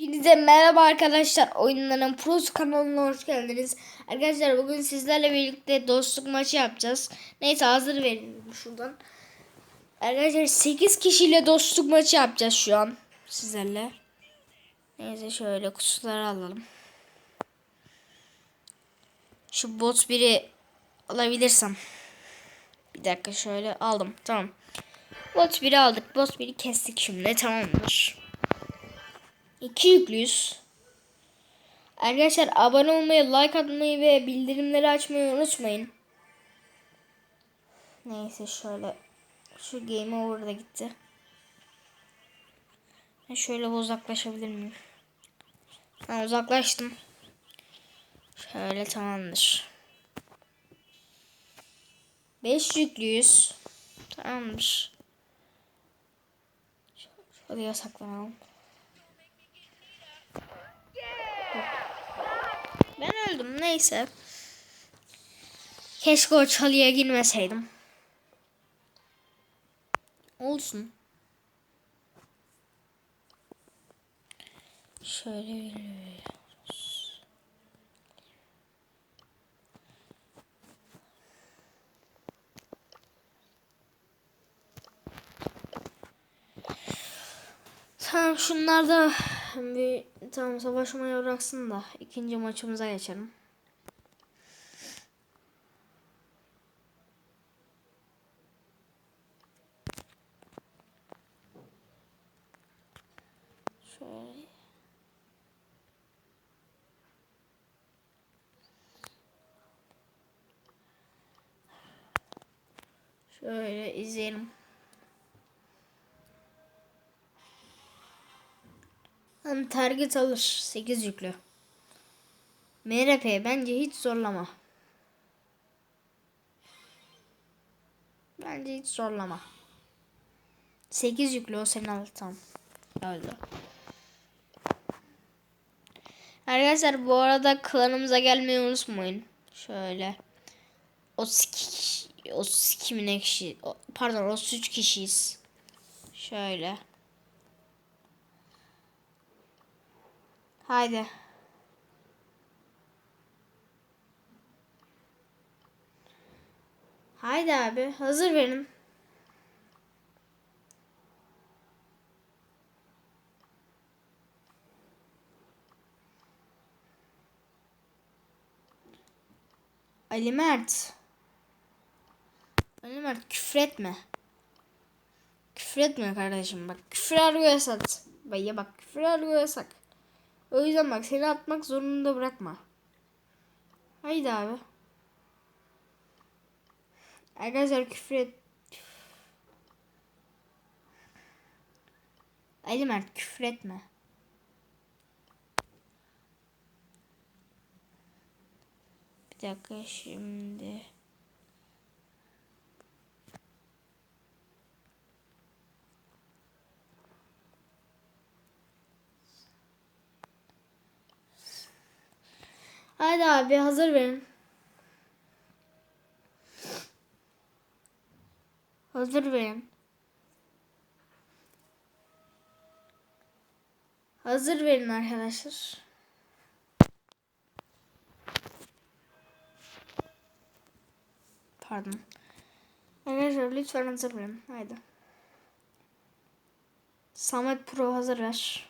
Hepinize merhaba arkadaşlar. Oyunların Pros kanalına hoş geldiniz. Arkadaşlar bugün sizlerle birlikte dostluk maçı yapacağız. Neyse hazır verin şuradan. Arkadaşlar 8 kişiyle dostluk maçı yapacağız şu an sizlerle. Neyse şöyle kutuları alalım. Şu bot biri alabilirsem. Bir dakika şöyle aldım. Tamam. Bot biri aldık. Bot biri kestik şimdi. Tamamdır. 2 yüklüyüz. Arkadaşlar abone olmayı, like atmayı ve bildirimleri açmayı unutmayın. Neyse şöyle şu game over da gitti. Ben şöyle uzaklaşabilir miyim? Ha, uzaklaştım. Şöyle tamamdır. 5 yüklüyüz. Tamamdır. Şöyle yasaklanalım. Ben öldüm neyse. Keşke o çalıya girmeseydim. Olsun. Şöyle yürüyoruz. Tamam şunlar da bir tamam savaşmaya bıraksın da ikinci maçımıza geçelim. Şöyle. Şöyle izleyelim. Hem target alır. 8 yüklü. MRP bence hiç zorlama. Bence hiç zorlama. 8 yüklü o seni alır tam. Öldü. Arkadaşlar bu arada klanımıza gelmeyi unutmayın. Şöyle. O kişi, o kimin kişi, o, pardon o 3 kişiyiz. Şöyle. Haydi. Haydi abi hazır verin. Ali Mert. Ali Mert küfretme. Küfretme kardeşim bak. Küfür arıyor yasak. Bak ya bak küfür arıyor yasak. O yüzden bak seni atmak zorunda bırakma. Haydi abi. Arkadaşlar küfür et. Ali Mert küfür etme. Bir dakika şimdi. Hadi abi hazır verin. Hazır verin. Hazır verin arkadaşlar. Pardon. Arkadaşlar lütfen hazır verin. Haydi. Samet Pro hazır ver.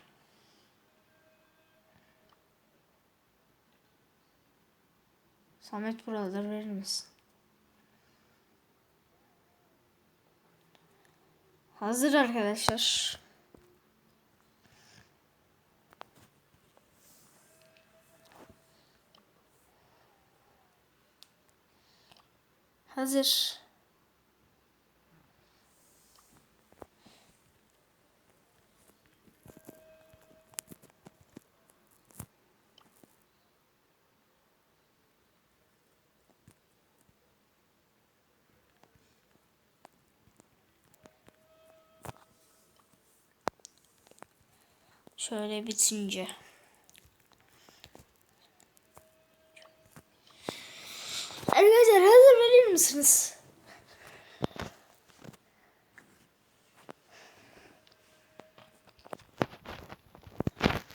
Samet buraları verir misin? Hazır arkadaşlar. Hazır. Şöyle bitince. Arkadaşlar hazır verir misiniz?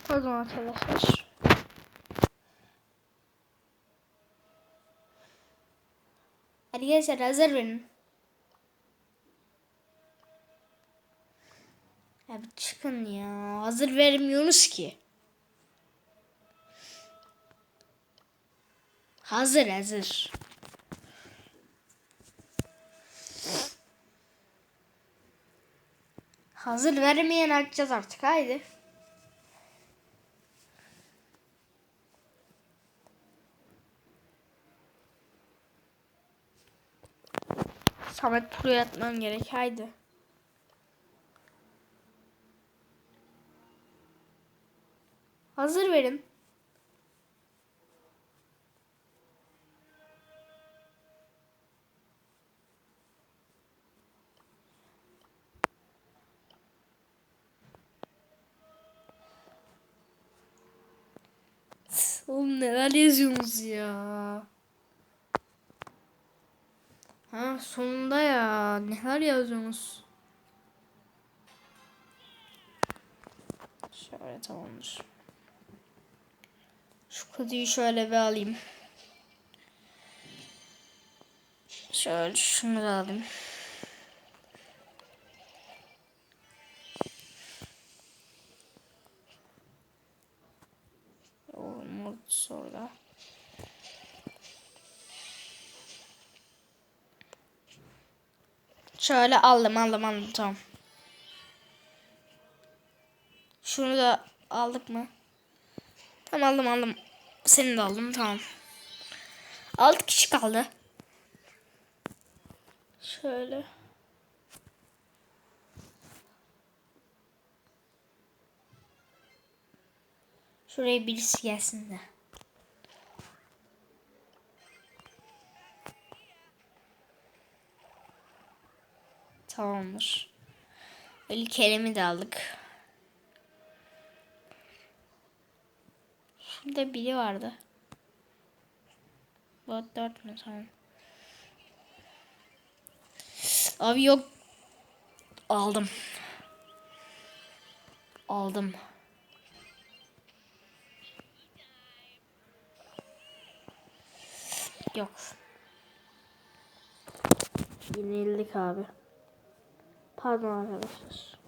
Pardon arkadaşlar. Arkadaşlar hazır verin. Ya bir çıkın ya. Hazır vermiyorsunuz ki. Hazır hazır. Hazır vermeyen açacağız artık haydi. Samet Pro'ya atman gerek haydi. Hazır verin. Oğlum neler yazıyorsunuz ya? Ha sonunda ya. Neler yazıyorsunuz? Şöyle tamamdır. Şu kutuyu şöyle bir alayım. Şöyle şunu da alayım. Umut sonra. Şöyle aldım aldım aldım tamam. Şunu da aldık mı? Tamam aldım aldım. Seni de aldım tamam. 6 kişi kaldı. Şöyle. Şuraya birisi gelsin de. Tamamdır. Ali Kerem'i de aldık. Şurada biri vardı. Bot 4 mü? Tamam. Abi yok. Aldım. Aldım. Yok. Yenildik abi. Pardon arkadaşlar.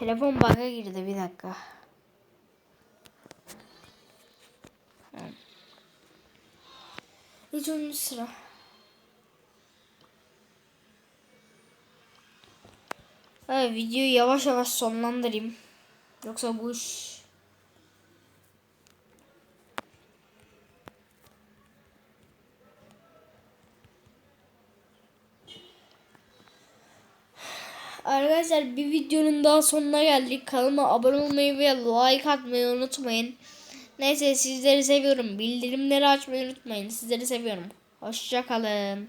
Telefon bug'a girdi bir dakika. Üçüncü sıra. Evet, videoyu yavaş yavaş sonlandırayım. Yoksa bu iş Arkadaşlar bir videonun daha sonuna geldik. Kanalıma abone olmayı ve like atmayı unutmayın. Neyse sizleri seviyorum. Bildirimleri açmayı unutmayın. Sizleri seviyorum. Hoşça kalın.